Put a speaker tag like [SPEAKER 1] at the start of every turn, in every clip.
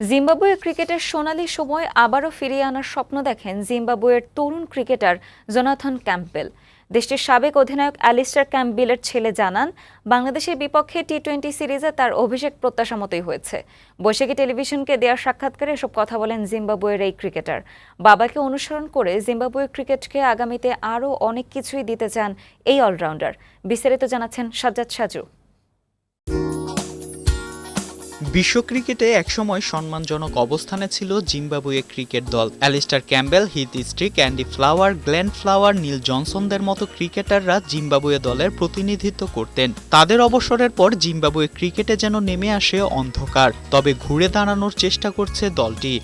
[SPEAKER 1] Zimbabwe ক্রিকেটের সোনালী সময় আবারও ফিরিয়ে আনার স্বপ্ন দেখেন জিম্বাবুয়ের তরুণ ক্রিকেটার জোনাথন ক্যাম্পবেল। দেশটির সাবেক অধিনায়ক অ্যালিস্টার ক্যাম্পবেলের ছেলে জানান, বাংলাদেশের বিপক্ষে টি টোয়েন্টি সিরিজে তার অভিষেক প্রত্যাশা মতোই হয়েছে। বৈশাখী টেলিভিশনকে দেওয়া সাক্ষাৎকারে এসব কথা বলেন জিম্বাবুয়ের এই ক্রিকেটার। বাবাকে অনুসরণ করে জিম্বাবুয়ে ক্রিকেটকে আগামীতে আরও অনেক কিছুই দিতে চান এই অলরাউন্ডার। বিস্তারিত জানাচ্ছেন সাজ্জাদ সাজু।
[SPEAKER 2] বিশ্ব ক্রিকেটে একসময় সম্মানজনক অবস্থানে ছিল জিম্বাবুয়ে ক্রিকেট দল। Alistair Campbell Heath Streak, Andy Flower, Glen Flower, Neil জনসনদের মতো ক্রিকেটাররা জিম্বাবুয়ে দলের প্রতিনিধিত্ব করতেন। তাদের অবসরের পর জিম্বাবুয়ে ক্রিকেটে যেন নেমে আসে অন্ধকার, তবে ঘুরে দাঁড়ানোর চেষ্টা করছে দলটি।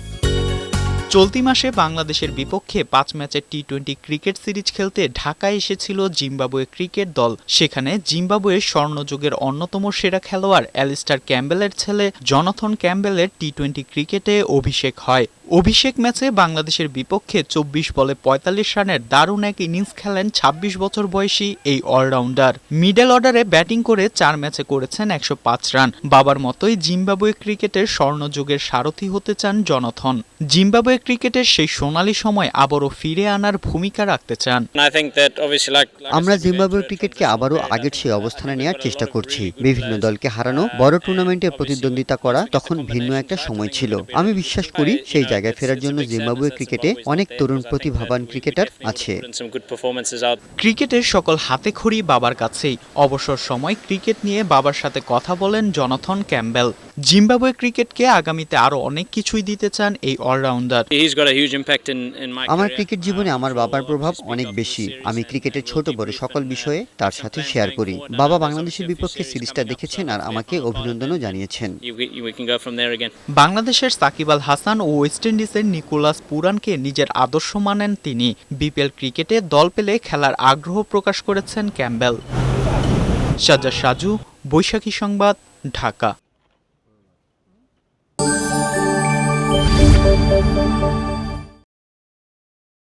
[SPEAKER 2] চলতি মাসে বাংলাদেশের বিপক্ষে পাঁচ ম্যাচের টি টোয়েন্টি ক্রিকেট সিরিজ খেলতে ঢাকায় এসেছিল জিম্বাবুয়ে ক্রিকেট দল। সেখানে জিম্বাবুয়ের স্বর্ণযুগের অন্যতম সেরা খেলোয়াড় অ্যালিস্টার ক্যাম্বেলের ছেলে জনথন ক্যাম্বেলের টি টোয়েন্টি ক্রিকেটে অভিষেক হয়। অভিষেক ম্যাচে বাংলাদেশের বিপক্ষে চব্বিশ বলে পঁয়তাল্লিশ রানের দারুণ এক ইনিংস খেলেন ২৬ বছর বয়সী এই অলরাউন্ডার। মিডল অর্ডারে ব্যাটিং করে চার ম্যাচে করেছেন একশো পাঁচ রান। বাবার মতোই জিম্বাবুয়ে ক্রিকেটের স্বর্ণযুগের সারথি হতে চান জনথন। জিম্বাবুয়ে ক্রিকেটের সেই সোনালী সময় আবারও ফিরে আনার ভূমিকা রাখতে চান।
[SPEAKER 3] আমরা
[SPEAKER 4] জিম্বাবুয়ে
[SPEAKER 3] ক্রিকেটকে আবারও আগের সেই অবস্থানে নেওয়ার চেষ্টা করছি। বিভিন্ন দলকে হারানো বড় টুর্নামেন্টে প্রতিদ্বন্দ্বিতা করা তখন ভিন্ন একটা সময় ছিল। আমি বিশ্বাস করি সেই জায়গায় ফেরার জন্য জিম্বাবুয়ে ক্রিকেটে অনেক তরুণ প্রতিভাবান ক্রিকেটার আছে।
[SPEAKER 2] ক্রিকেটের সকল হাতে খড়ি বাবার কাছেই। অবসর সময় ক্রিকেট নিয়ে বাবার সাথে কথা বলেন জনথন ক্যাম্বেল জিম্বাবুয়ে ক্রিকেটকে আগামীতে আরও অনেক কিছুই দিতে চান এই অলরাউন্ডার।
[SPEAKER 3] আমার ক্রিকেট জীবনে আমার বাবার প্রভাব অনেক বেশি। আমি ক্রিকেটের ছোট বড় সকল বিষয়ে তার সাথে শেয়ার করি। বাবা বাংলাদেশের বিপক্ষে সিরিজটা দেখেছেন আর আমাকে অভিনন্দনও জানিয়েছেন.
[SPEAKER 2] বাংলাদেশের সাকিব আল হাসান ও ওয়েস্ট ইন্ডিজের নিকোলাস পুরানকে নিজের আদর্শ মানেন তিনি। বিপিএল ক্রিকেটে দল পেলে খেলার আগ্রহ প্রকাশ করেছেন ক্যাম্বেল। সাজা সাজু, বৈশাখী সংবাদ, ঢাকা।